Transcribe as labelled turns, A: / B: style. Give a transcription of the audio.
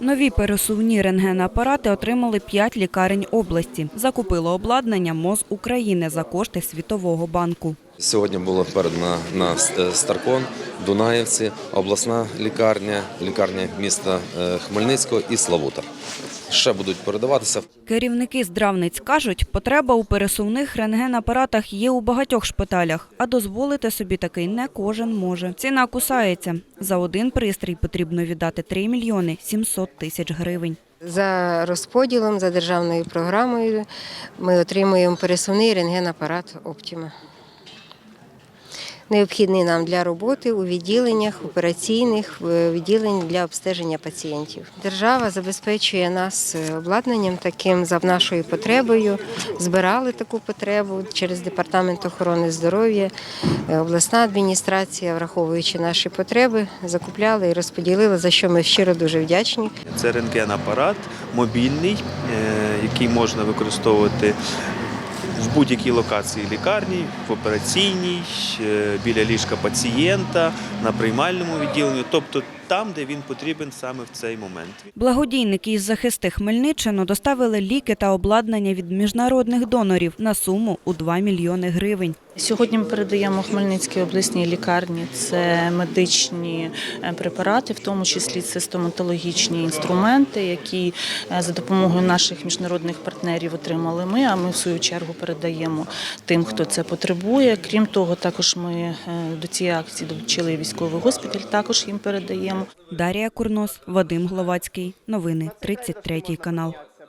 A: Нові пересувні рентгенапарати отримали п'ять лікарень області. Закупило обладнання МОЗ України за кошти Світового банку.
B: Сьогодні було передано на е, Старкон, Дунаївці, обласна лікарня, лікарня міста е, Хмельницького і Славута. Ще будуть передаватися.
A: Керівники здравниць кажуть, потреба у пересувних рентгенапаратах є у багатьох шпиталях, а дозволити собі такий не кожен може. Ціна кусається. За один пристрій потрібно віддати 3 мільйони 700 тисяч гривень.
C: За розподілом, за державною програмою ми отримуємо пересувний рентгенапарат Оптіма. Необхідний нам для роботи у відділеннях операційних, в відділеннях для обстеження пацієнтів. Держава забезпечує нас обладнанням таким за нашою потребою. Збирали таку потребу через департамент охорони здоров'я, е, обласна адміністрація, враховуючи наші потреби, закупляли і розподілили, за що ми щиро дуже вдячні.
D: Це рентген-апарат мобільний, е, який можна використовувати в будь-якій локації лікарні, в операційній, е, біля ліжка пацієнта, на приймальному відділенні, тобто там, де він потрібен саме в цей момент.
A: Благодійники із захисти Хмельниччину доставили ліки та обладнання від міжнародних донорів на суму у 2 мільйони гривень.
E: Сьогодні ми передаємо Хмельницькій обласній лікарні це медичні е, препарати, в тому числі це стоматологічні інструменти, які е, за допомогою наших міжнародних партнерів отримали ми. А ми в свою чергу передаємо тим, хто це потребує. Крім того, також ми е, до цієї акції долучили військовий госпіталь. Також їм передаємо.
A: Дарія Курнос, Вадим Гловацький. Новини 33 канал.